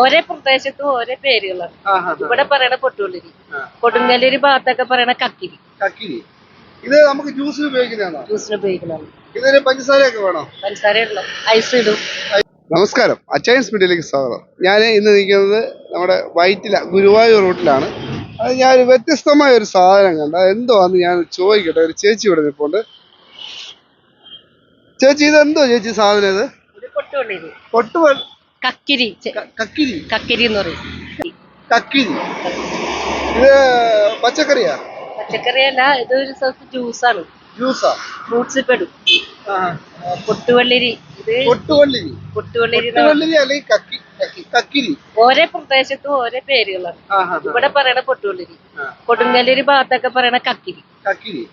ഓരോ പ്രദേശത്തും ഓരോ പേരുകളാണ്. ഇവിടെ പറയണ പൊട്ടുകൊള്ളിരി. കൊടുങ്ങല്ലൂര് ഭാഗത്തൊക്കെ പറയണ കക്കിരി. കക്കിരി. ഇത് നമുക്ക് ജ്യൂസിന് ഉപയോഗിക്കുന്നതാണോ ജ്യൂസിന് ഉപയോഗിക്കുന്നതാണ് ഇതിന് പഞ്ചസാരയൊക്കെ വേണോ? പഞ്ചസാര ഐസ് ഇടും. നമസ്കാരം. അച്ചയൻസ് മീഡിയയിലേക്ക് സ്വാഗതം. ഞാൻ ഇന്ന് നിൽക്കുന്നത് നമ്മുടെ വൈറ്റില ഗുരുവായൂർ റൂട്ടിലാണ്. അത് ഞാൻ ഒരു വ്യത്യസ്തമായ ഒരു സാധനം കണ്ട എന്തോന്ന് എന്തുവാന്ന് ഞാൻ ചോദിക്കട്ടെ. ഒരു ചേച്ചി ഇവിടെ നിൽപ്പുണ്ട്. ചേച്ചി ഇത് എന്തോ ചേച്ചി സാധനം ഇത്? പൊട്ടുപള്ളി കക്കിരി ക- കക്കിരി. കക്കിരി എന്ന് പറയും. കക്കിരി. ഇത് പച്ചക്കറിയാ? പച്ചക്കറിയല്ല ഇതൊരു സ്ഥലത്ത് ജ്യൂസാണ് ജ്യൂസാ ഫ്രൂട്ട്സ് പെടും പൊട്ടുവള്ളിരി. ഇത് പൊട്ടുവള്ളിരി. പൊട്ടുവള്ളിരി എന്ന് പറയും. പൊട്ടുവള്ളിരി അല്ലെങ്കിൽ കക്കി കക്കി- കക്കിരി? ഓരോ പ്രദേശത്തും ഓരോ പേരുകളാണ്. ആഹാ. ഇവിടെ പറയണ പൊട്ടുവള്ളിരി. കൊടുങ്ങല്ലൂര് ഭാഗത്തൊക്കെ പറയണ കക്കിരി. കക്കിരി.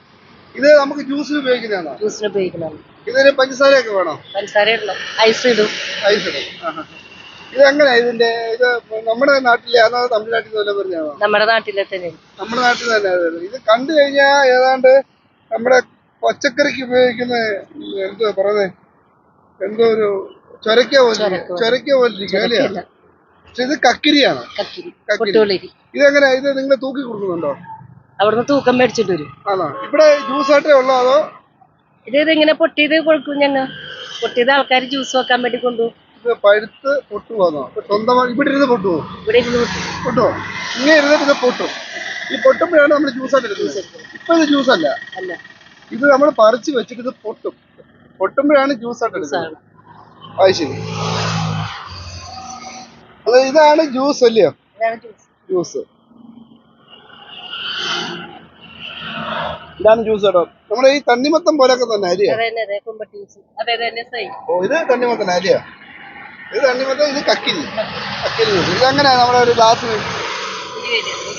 ഇത് നമുക്ക് ജ്യൂസിന് ഉപയോഗിക്കുന്നതാണോ? ജ്യൂസിന് ഉപയോഗിക്കുന്നതാണ്. ഇതിന് പഞ്ചസാരയൊക്കെ വേണോ? പഞ്ചസാര ഇടണം ഐസ് ഇടും. ഐസ് ഇടും. ഇത് എങ്ങനെയാ ഇതിന്റെ ഇത് നമ്മുടെ നാട്ടിലെ അതോ തമിഴ്നാട്ടിൽ വല്ലതും വരുന്നതാണോ? നമ്മുടെ നാട്ടിലെ തന്നെ നമ്മുടെ നാട്ടിൽ തന്നെ ഇത് കണ്ടു കഴിഞ്ഞാൽ ഏതാണ്ട് നമ്മുടെ പച്ചക്കറിക്ക് ഉപയോഗിക്കുന്ന എന്തോ പറഞ്ഞേ എന്തോ ഒരു ചൊരക്ക പോലെ ചൊരക്ക പോലെ. പക്ഷെ ഇത് കക്കിരിയാണ്. കക്കിരി. കക്കിരി. ഇതെങ്ങനെയാ? ഇത് നിങ്ങൾ തൂക്കി കൊടുക്കുന്നുണ്ടോ? അവിടുന്ന് തൂക്കം മേടിച്ചിട്ട് വരും. ആണോ? ഇവിടെ ജ്യൂസ് ആയിട്ടേ ഉള്ളോ അതോ? ഇത് ഇതിങ്ങനെ പൊട്ടിയത് കൊടുക്കും ഞങ്ങൾ പൊട്ടിയത് ആൾക്കാർ ജ്യൂസ് വെക്കാൻ വേണ്ടി കൊണ്ടു ഇത് പഴുത്ത് സ്വന്തമായി ഇവിടെ ഇരുന്ന് ഇവിടെ ഇരുന്ന് പൊട്ടും. പൊട്ടുമോ ഇങ്ങനെ ഇരുന്നിട്ട് ഇത് പൊട്ടും. ഈ പൊട്ടുമ്പോഴാണ് നമ്മൾ ജ്യൂസ് ആയിട്ട് ഇപ്പൊ ഇത് ജ്യൂസ് അല്ല. അല്ല. ഇത് നമ്മൾ പറിച്ച് വെച്ചിട്ട് ഇത് പൊട്ടും. പൊട്ടുമ്പോഴാണ് ജ്യൂസ് ആയിട്ട് എടുക്കുന്നത്. അത് ശരി. അത് ഇതാണ് ജ്യൂസ് അല്ലയോ ജ്യൂസ് ഇതാണ് ജ്യൂസ് കേട്ടോ നമ്മുടെ ഈ തണ്ണിമത്തം പോലൊക്കെ തന്നെ അരിയാ. ഓ ഇത് തണ്ണിമത്തൻ അരിയാ. ഇത് തണ്ണിമത്തം ഇത് കക്കിരി. കക്കിരി ജ്യൂസ് ഇതെങ്ങനെയാ നമ്മുടെ ഒരു ഗ്ലാസ്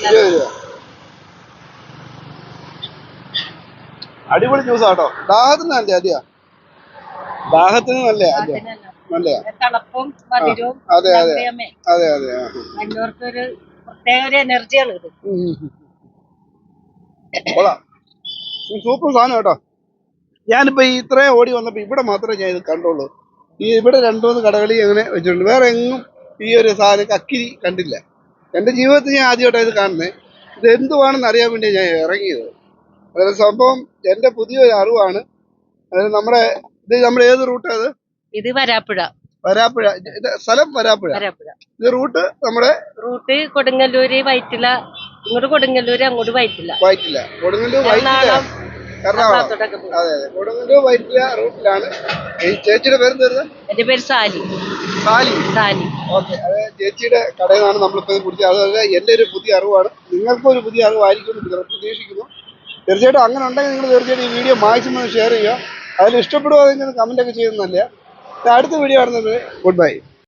ഇരുപത് രൂപ അടിപൊളി ജ്യൂസാ കേട്ടോ. ദാഹത്തിന് നല്ല അരിയാ. ദാഹത്തിന് നല്ല നല്ല. തണുപ്പും മധുരവും അതെ, അതെ. അതെ അതെ ഒരു പ്രത്യേക ഒരു എനർജിയാണ് ഇത്. കൊള്ളാം. സൂപ്പർ സാധനം കേട്ടോ. ഞാനിപ്പോൾ ഈ ഇത്രയും ഓടി വന്നപ്പോൾ ഇവിടെ മാത്രമേ ഞാൻ ഇത് കണ്ടുള്ളൂ. ഈ ഇവിടെ രണ്ടു മൂന്ന് കടകളിൽ അങ്ങനെ വെച്ചിട്ടുണ്ട്. വേറെ എങ്ങും ഈ ഒരു സാധനം കക്കിരി കണ്ടില്ല. എന്റെ ജീവിതത്തിൽ ഞാൻ ആദ്യമായിട്ടാണ് ഇത് കാണുന്നത് ഇത് എന്തുവാണെന്ന് അറിയാൻ വേണ്ടി ഞാൻ ഇറങ്ങിയത്. അതായത് സംഭവം എന്റെ പുതിയൊരു അറിവാണ്. അതായത് നമ്മുടെ ഇത് നമ്മുടെ ഏത് റൂട്ടാണ് അത് ഇത്? വരാപ്പുഴ. വരാപ്പുഴ. സ്ഥലം വരാപ്പുഴ. വരാപ്പുഴ. ഇത് റൂട്ട് നമ്മുടെ റൂട്ട് കൊടുങ്ങല്ലൂര് വൈറ്റില ഇങ്ങോട്ട് കൊടുങ്ങല്ലൂര് അങ്ങോട്ട് വൈറ്റില്ല വൈറ്റില്ല കൊടുങ്ങല്ലൂർ വൈറ്റില്ല എറണാകുളം അതെ അതെ. കൊടുങ്ങല്ലൂർ വൈറ്റില റൂട്ടിലാണ്. ഈ ചേച്ചിയുടെ പേര് തരുന്നത് എന്റെ പേര് സാലി. സാലി. സാലി. ഓക്കെ. അത് ചേച്ചിയുടെ കടയിൽ നിന്നാണ് നമ്മളിപ്പോൾ കുടിച്ചത്. അതായത് എന്റെ ഒരു പുതിയ അറിവാണ്. നിങ്ങൾക്കും ഒരു പുതിയ അറിവായിരിക്കും എന്ന് പ്രതീക്ഷിക്കുന്നു. തീർച്ചയായിട്ടും അങ്ങനെ ഉണ്ടെങ്കിൽ നിങ്ങൾ തീർച്ചയായിട്ടും ഈ വീഡിയോ മാക്സിമം ഷെയർ ചെയ്യുക. അതിൽ ഇഷ്ടപ്പെടുവാണെങ്കിൽ കമന്റ് ഒക്കെ ചെയ്യുന്നതല്ല. അടുത്ത വീഡിയോ കാണുന്നത് ഗുഡ് ബൈ